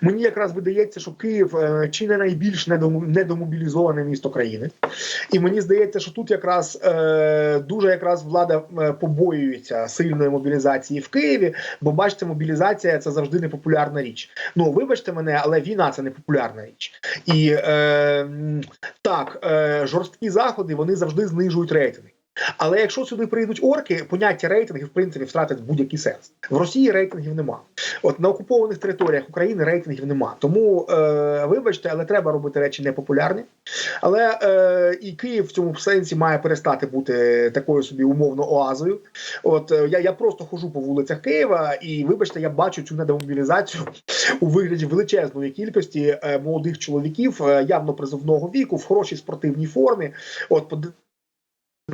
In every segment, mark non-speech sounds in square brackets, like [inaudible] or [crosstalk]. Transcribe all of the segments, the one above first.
Мені якраз видається, що Київ е, чи не найбільш недомобілізоване місто країни, і мені здається, що тут якраз е, дуже якраз влада е, побоюється сильної мобілізації в Києві, бо бачите, мобілізація це завжди непопулярна річ. Ну вибачте мене, але війна це непопулярна річ. І так, жорсткі заходи вони завжди знижують рейтинги. Але якщо сюди прийдуть орки, поняття рейтингів в принципі втратить будь-який сенс. В Росії рейтингів нема. От на окупованих територіях України рейтингів нема. Тому е, вибачте, але треба робити речі непопулярні. Але е, і Київ в цьому сенсі має перестати бути такою собі умовно оазою. От е, я, я просто хожу по вулицях Києва, і вибачте, я бачу цю недомобілізацію у вигляді величезної кількості е, молодих чоловіків, е, явно призовного віку, в хорошій спортивній формі. От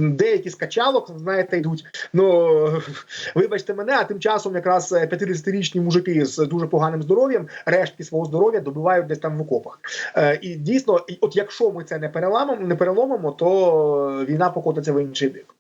Деякі з качалок, знаєте, йдуть. Ну [laughs] вибачте мене, а тим часом якраз е, 50-річні мужики з дуже поганим здоров'ям, рештки свого здоров'я добивають десь там в окопах. Е, і дійсно, от якщо ми це не переламимо, не переломимо, то війна покотиться в інший бік.